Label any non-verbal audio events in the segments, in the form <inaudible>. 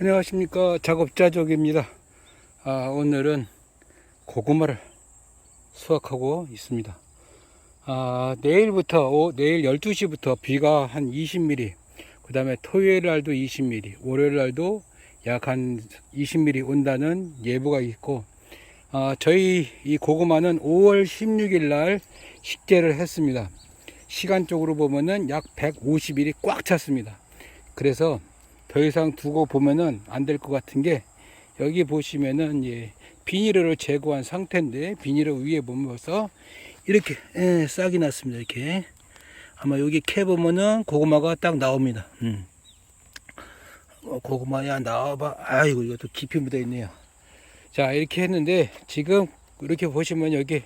안녕하십니까. 작업자족입니다. 아, 오늘은 고구마를 수확하고 있습니다. 아, 내일부터 오, 내일 12시부터 비가 한 20mm 그 다음에 토요일 날도 20mm 월요일 날도 약 한 20mm 온다는 예보가 있고 아, 저희 이 고구마는 5월 16일 날 식재를 했습니다. 시간적으로 보면은 약 150일이 꽉 찼습니다. 그래서 더 이상 두고 보면은 안 될 것 같은 게 여기 보시면은 예, 비닐을 제거한 상태인데 비닐을 위에 보면서 이렇게 예, 싹이 났습니다. 이렇게 아마 여기 캐 보면은 고구마가 딱 나옵니다. 음. 어, 고구마야 나와봐. 아이고 이것도 깊이 묻어 있네요. 자 이렇게 했는데 지금 이렇게 보시면 여기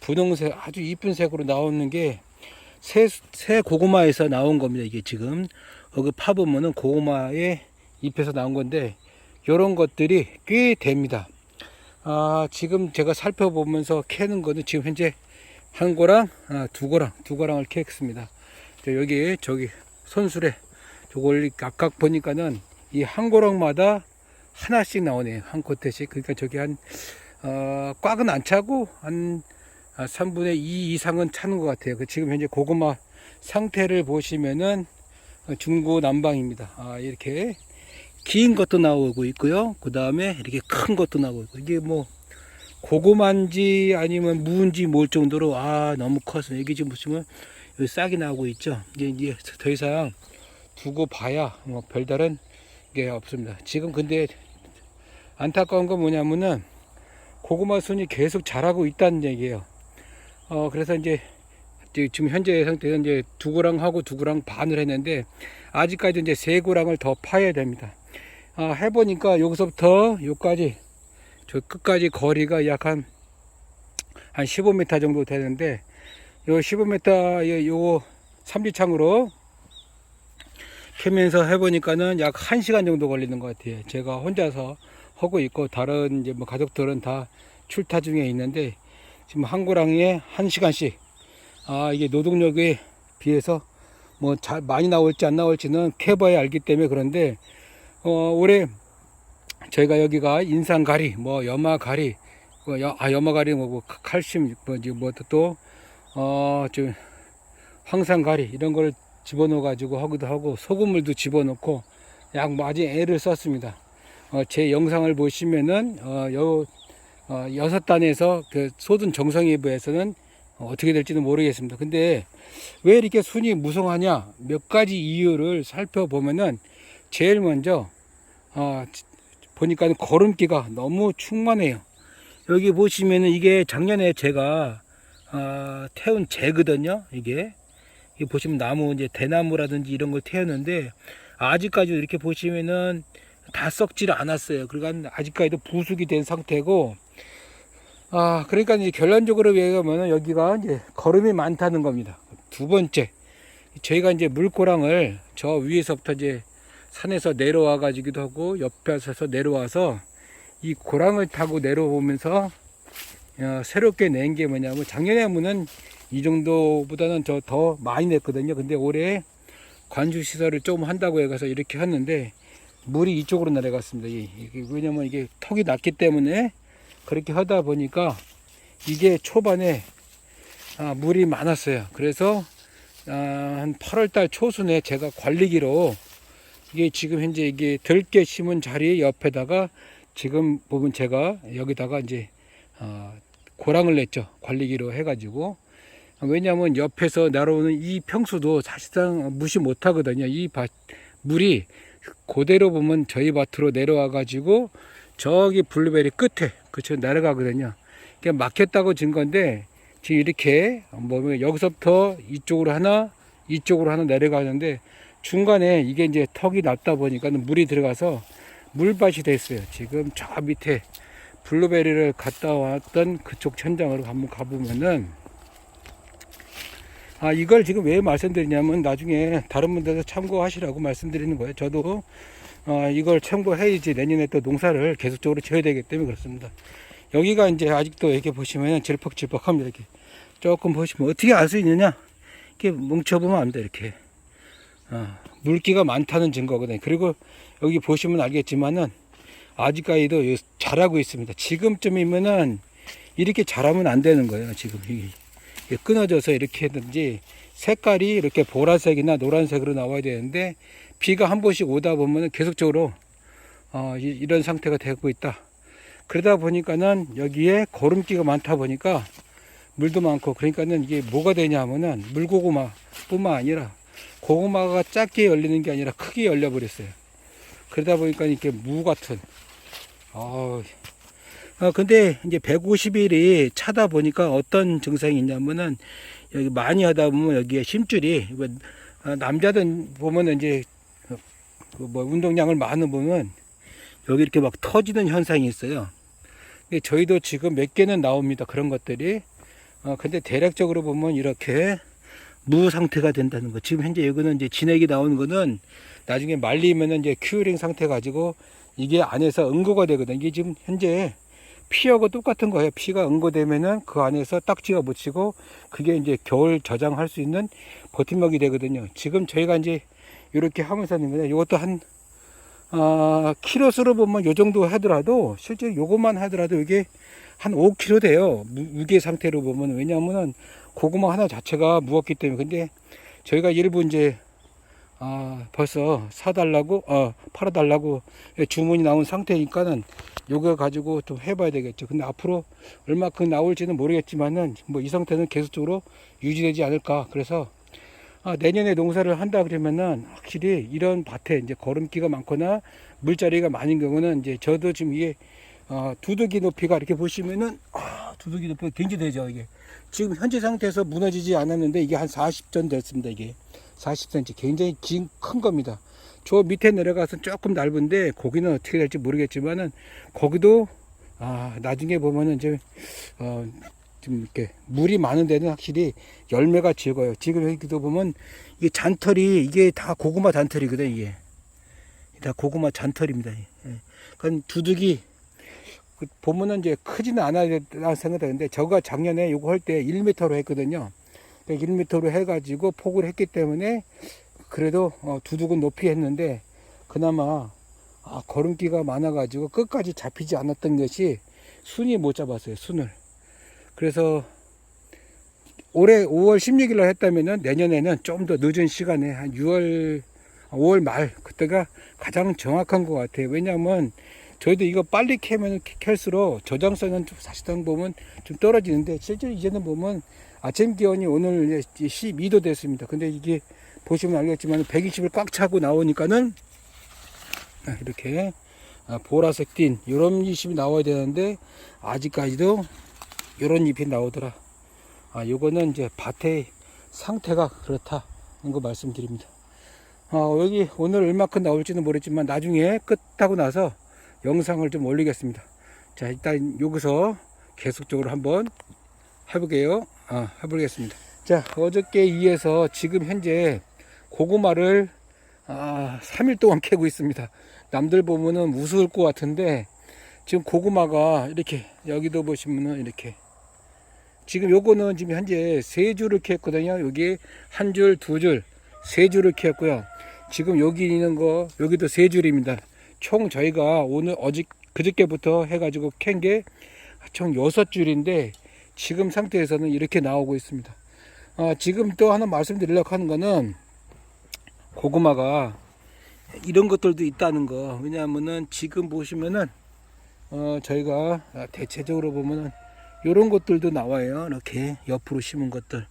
분홍색 아주 이쁜 색으로 나오는 게 새, 새 고구마에서 나온 겁니다. 이게 지금 여기 파보면은 고구마의 잎에서 나온 건데 이런 것들이 꽤 됩니다. 아, 지금 제가 살펴보면서 캐는 거는 지금 현재 한 고랑, 아, 두 고랑, 두 고랑을 캐겠습니다. 저 여기 저기 손수레 저걸 각각 보니까는 이 한 고랑마다 하나씩 나오네요. 한 코트씩. 그러니까 저기 한 어, 꽉은 안 차고 한 3분의 2 이상은 차는 것 같아요. 그 지금 현재 고구마 상태를 보시면은 중고 난방입니다. 아, 이렇게 긴 것도 나오고 있고요. 그 다음에 이렇게 큰 것도 나오고 있고 이게 뭐 고구마인지 아니면 무인지 몰 정도로 아 너무 커서 여기 지금 보시면 여기 싹이 나오고 있죠. 이제 이제 더 이상 두고 봐야 뭐 별다른 게 없습니다. 지금 근데 안타까운 건 뭐냐면은 고구마 순이 계속 자라고 있다는 얘기예요. 어 그래서 이제 지금 현재 상태는 이제 두 고랑 하고 두 고랑 반을 했는데 아직까지 이제 세 고랑을 더 파야 됩니다. 아, 해보니까 여기서부터 여기까지 저 끝까지 거리가 약 한 한 15m 정도 되는데 요 15m 요, 요 삼지창으로 캐면서 해보니까는 약 1시간 정도 걸리는 것 같아요. 제가 혼자서 하고 있고 다른 이제 뭐 가족들은 다 출타 중에 있는데 지금 한 고랑에 1시간씩 아 이게 노동력에 비해서 뭐 잘 많이 나올지 안 나올지는 캐봐야 알기 때문에 그런데 어 올해 저희가 여기가 인산가리 뭐 염화가리 뭐 여- 아 염화가리 뭐, 뭐 칼슘 뭐지 뭐또 어좀 황산가리 이런 걸 집어넣어 가지고 하기도 하고 소금물도 집어넣고 약 많이 애를 썼습니다. 어, 제 영상을 보시면은 어, 여 어, 여섯 단에서 그 소든 정성예부에서는 어, 어떻게 될지는 모르겠습니다. 근데 왜 이렇게 순이 무성하냐? 몇 가지 이유를 살펴보면은 제일 먼저 어, 보니까 걸음기가 너무 충만해요. 여기 보시면은 이게 작년에 제가 어, 태운 재거든요. 이게 이 보시면 나무 이제 대나무라든지 이런 걸 태웠는데 아직까지도 이렇게 보시면은 다 썩지를 않았어요. 그러니까 아직까지도 부숙이 된 상태고 아, 그러니까 이제 결론적으로 얘기하면 여기가 이제 걸음이 많다는 겁니다. 두 번째, 저희가 이제 물고랑을 저 위에서부터 이제 산에서 내려와 가지기도 하고 옆에서 내려와서 이 고랑을 타고 내려오면서 어, 새롭게 낸 게 뭐냐면 작년에 하면은 이 정도보다는 저 더 많이 냈거든요. 근데 올해 관주 시설을 좀 한다고 해서 이렇게 했는데 물이 이쪽으로 내려갔습니다. 이- 이게 왜냐면 이게 턱이 낮기 때문에 그렇게 하다 보니까 이게 초반에 아, 물이 많았어요. 그래서 아, 한 8월달 초순에 제가 관리기로 이게 지금 현재 이게 들깨 심은 자리 옆에다가 지금 보면 제가 여기다가 이제 어, 고랑을 냈죠. 관리기로 해가지고 왜냐하면 옆에서 내려오는 이 평수도 사실상 무시 못하거든요. 이 밭, 물이 그대로 보면 저희 밭으로 내려와 가지고 저기 블루베리 끝에 그쵸 내려가거든요. 그러니까 막혔다고 진 건데 지금 이렇게 보면 여기서부터 이쪽으로 하나 이쪽으로 하나 내려가는데 중간에 이게 이제 턱이 낮다 보니까 물이 들어가서 물밭이 됐어요. 지금 저 밑에 블루베리를 갔다 왔던 그쪽 천장으로 한번 가보면은 아 이걸 지금 왜 말씀드리냐면 나중에 다른 분들도 참고하시라고 말씀드리는 거예요. 저도 어, 이걸 참고해야지 내년에 또 농사를 계속적으로 지어야 되기 때문에 그렇습니다. 여기가 이제 아직도 이렇게 보시면 질퍽질퍽합니다. 이렇게 조금 보시면 어떻게 알 수 있느냐? 이렇게 뭉쳐보면 압니다. 이렇게 어, 물기가 많다는 증거거든요. 그리고 여기 보시면 알겠지만은 아직까지도 이- 자라고 있습니다. 지금쯤이면은 이렇게 자라면 안 되는 거예요. 지금 이게 끊어져서 이렇게 했든지 색깔이 이렇게 보라색이나 노란색으로 나와야 되는데 비가 한 번씩 오다 보면은 계속적으로 어, 이- 이런 상태가 되고 있다. 그러다 보니까는 여기에 거름기가 많다 보니까 물도 많고 그러니까는 이게 뭐가 되냐면은 물고구마 뿐만 아니라 고구마가 작게 열리는 게 아니라 크게 열려 버렸어요. 그러다 보니까 이렇게 무 같은 어, 어 근데 이제 150일이 차다 보니까 어떤 증상이 있냐면은 여기 많이 하다 보면 여기에 심줄이 뭐, 어, 남자들 보면은 이제 뭐 운동량을 많이 보면 여기 이렇게 막 터지는 현상이 있어요. 저희도 지금 몇 개는 나옵니다. 그런 것들이. 어, 근데 대략적으로 보면 이렇게 무 상태가 된다는 거. 지금 현재 여기는 이제 진액이 나오는 거는 나중에 말리면은 이제 큐어링 상태 가지고 이게 안에서 응고가 되거든. 이게 지금 현재 피하고 똑같은 거예요. 피가 응고되면은 그 안에서 딱지가 묻히고 그게 이제 겨울 저장할 수 있는 버팀목이 되거든요. 지금 저희가 이제 이렇게 하면서는 이것도 한 아, 키로수로 보면 요 정도 하더라도 실제 요것만 하더라도 이게 한 5kg 돼요. 무, 무게 상태로 보면 왜냐하면은 고구마 하나 자체가 무겁기 때문에 근데 저희가 일부 이제 아, 벌써 사달라고 어, 팔아달라고 주문이 나온 상태니까는 요거 가지고 좀 해봐야 되겠죠. 근데 앞으로 얼마큼 나올지는 모르겠지만은 뭐 이 상태는 계속적으로 유지되지 않을까. 그래서 아, 내년에 농사를 한다 그러면은 확실히 이런 밭에 이제 거름기가 많거나 물자리가 많은 경우는 이제 저도 지금 이게 어, 두둑이 높이가 이렇게 보시면은 아, 두둑이 높이가 굉장히 되죠 이게. 지금 현재 상태에서 무너지지 않았는데 이게 한 40전 됐습니다 이게. 40cm 굉장히 긴, 큰 겁니다. 저 밑에 내려가서 조금 넓은데 거기는 어떻게 될지 모르겠지만은 거기도 아 나중에 보면은 이제 어, 좀 이렇게 물이 많은 데는 확실히 열매가 적어요. 지금 여기도 보면 이게 잔털이 이게 다 고구마 잔털이거든 이게 다 고구마 잔털입니다. 예. 그건 두둑이 그 보면은 이제 크지는 않아야 생각하는데 저가 작년에 요거 할 때 1m로 했거든요. 1m로 해가지고 폭을 했기 때문에 그래도 어, 두둑은 높이 했는데 그나마 아, 거름기가 많아가지고 끝까지 잡히지 않았던 것이 순이 못 잡았어요. 순을. 그래서 올해 5월 16일 날 했다면은 내년에는 좀 더 늦은 시간에 한 6월 5월 말 그때가 가장 정확한 것 같아요. 왜냐하면 저희도 이거 빨리 캐면 캘수록 저장성은 좀 사실상 보면 좀 떨어지는데 실제로 이제는 보면 아침 기온이 오늘 12도 됐습니다. 근데 이게 보시면 알겠지만 120을 꽉 차고 나오니까는 아, 이렇게 아, 보라색 띤 이런 잎이 나와야 되는데 아직까지도 이런 잎이 나오더라. 아, 요거는 이제 밭의 상태가 그렇다는 거 말씀드립니다. 아, 여기 오늘 얼마큼 나올지는 모르겠지만 나중에 끝하고 나서 영상을 좀 올리겠습니다. 자, 일단 여기서 계속적으로 한번 해보게요. 아, 해보겠습니다. 자, 어저께 이어서 지금 현재 고구마를 아, 3일 동안 캐고 있습니다. 남들 보면은 우스울 것 같은데 지금 고구마가 이렇게 여기도 보시면은 이렇게 지금 요거는 지금 현재 세 줄을 캐했거든요. 여기 한 줄, 두 줄, 세 줄을 캐했고요. 지금 여기 있는 거 여기도 세 줄입니다. 총 저희가 오늘 어제 그저께부터 해가지고 캔 게 총 여섯 줄인데 지금 상태에서는 이렇게 나오고 있습니다. 아, 지금 또 하나 말씀드리려고 하는 거는 고구마가 이런 것들도 있다는 거. 왜냐하면은 지금 보시면은 어, 저희가 대체적으로 보면은 이런 것들도 나와요. 이렇게 옆으로 심은 것들.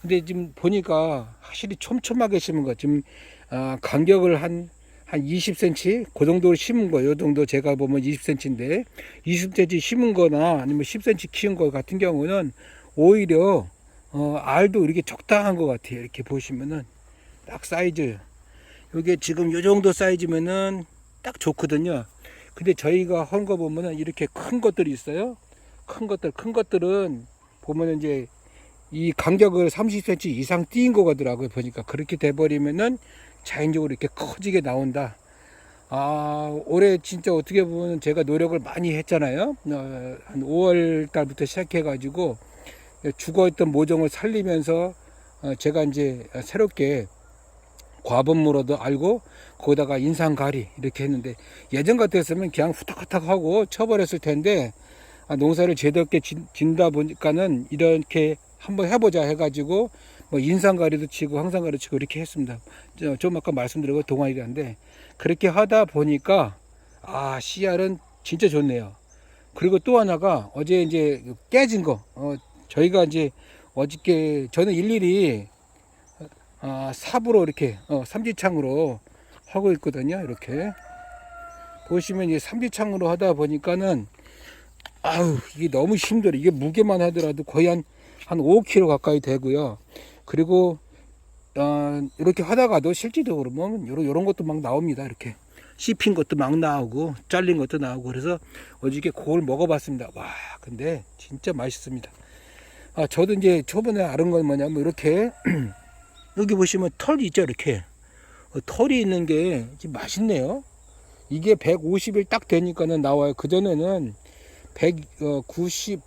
근데 지금 보니까 확실히 촘촘하게 심은 거. 지금 아, 간격을 한, 한 20cm? 그 정도로 심은 거. 요 정도 제가 보면 20cm인데, 20cm 심은 거나 아니면 10cm 키운 거 같은 경우는 오히려, 어, 알도 이렇게 적당한 것 같아요. 이렇게 보시면은 딱 사이즈. 요게 지금 요 정도 사이즈면은 딱 좋거든요. 근데 저희가 한 거 보면은 이렇게 큰 것들이 있어요. 큰 것들, 큰 것들은 보면은 이제 이 간격을 30cm 이상 띄인 거더라고요. 보니까 그렇게 돼버리면은 자연적으로 이렇게 커지게 나온다. 아, 올해 진짜 어떻게 보면 제가 노력을 많이 했잖아요. 어, 한 5월 달부터 시작해 가지고 죽어있던 모종을 살리면서 어, 제가 이제 새롭게 과분무로도 알고 거기다가 인상가리 이렇게 했는데 예전 같았으면 그냥 후딱후딱 하고 쳐버렸을 텐데 아, 농사를 제대로 진- 진다 보니까는 이렇게 한번 해보자 해가지고 뭐 인상가리도 치고 항상가리 치고 이렇게 했습니다. 저- 좀 아까 말씀드린 거 동아리인데 그렇게 하다 보니까 아 씨알은 진짜 좋네요. 그리고 또 하나가 어제 이제 깨진 거 어, 저희가 이제 어저께 저는 일일이 아, 삽으로 이렇게 어, 삼지창으로 하고 있거든요. 이렇게 보시면 이제 삼지창으로 하다 보니까는 아우 이게 너무 힘들어. 이게 무게만 하더라도 거의 한 한 5kg 가까이 되고요. 그리고 어, 이렇게 하다가도 실질적으로 보면 요런 요런 것도 막 나옵니다. 이렇게 씹힌 것도 막 나오고 잘린 것도 나오고 그래서 어저께 그걸 먹어봤습니다. 와 근데 진짜 맛있습니다. 아 저도 이제 초반에 알은 건 뭐냐면 이렇게 <clears throat> 여기 보시면 털이 있죠 이렇게 어, 털이 있는 게 맛있네요. 이게 150일 딱 되니까는 나와요. 그 전에는 190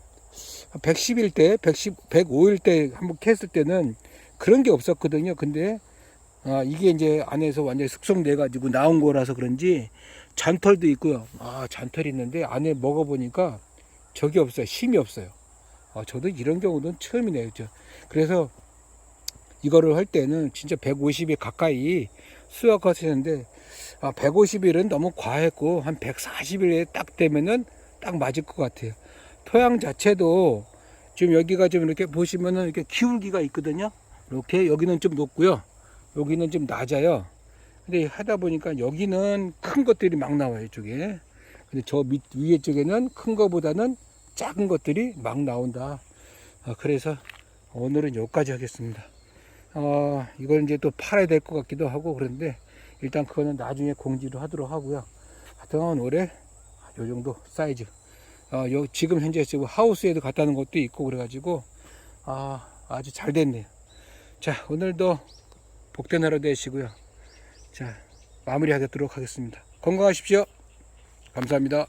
110일 때, 110, 105일 때 한번 캤을 때는 그런 게 없었거든요. 근데 아, 이게 이제 안에서 완전히 숙성돼 가지고 나온 거라서 그런지 잔털도 있고요. 아, 잔털이 있는데 안에 먹어 보니까 적이 없어요. 힘이 없어요. 아, 저도 이런 경우는 처음이네요. 저. 그래서 이거를 할 때는 진짜 150일 가까이 수확하시는데 아, 150일은 너무 과했고 한 140일에 딱 되면은 딱 맞을 것 같아요. 토양 자체도 지금 여기가 좀 이렇게 보시면은 이렇게 기울기가 있거든요. 이렇게 여기는 좀 높고요. 여기는 좀 낮아요. 근데 하다 보니까 여기는 큰 것들이 막 나와요, 이쪽에. 근데 저 밑, 위에 쪽에는 큰 거보다는 작은 것들이 막 나온다. 아, 그래서 오늘은 여기까지 하겠습니다. 어, 이걸 이제 또 팔아야 될 것 같기도 하고 그런데 일단 그거는 나중에 공지를 하도록 하고요. 하여튼 올해 요 정도 사이즈. 어, 요, 지금 현재 지금 하우스에도 놓은 것도 있고 그래가지고 아, 아주 잘 됐네요. 자, 오늘도 복된 하루 되시고요. 자, 마무리 하도록 하겠습니다. 건강하십시오. 감사합니다.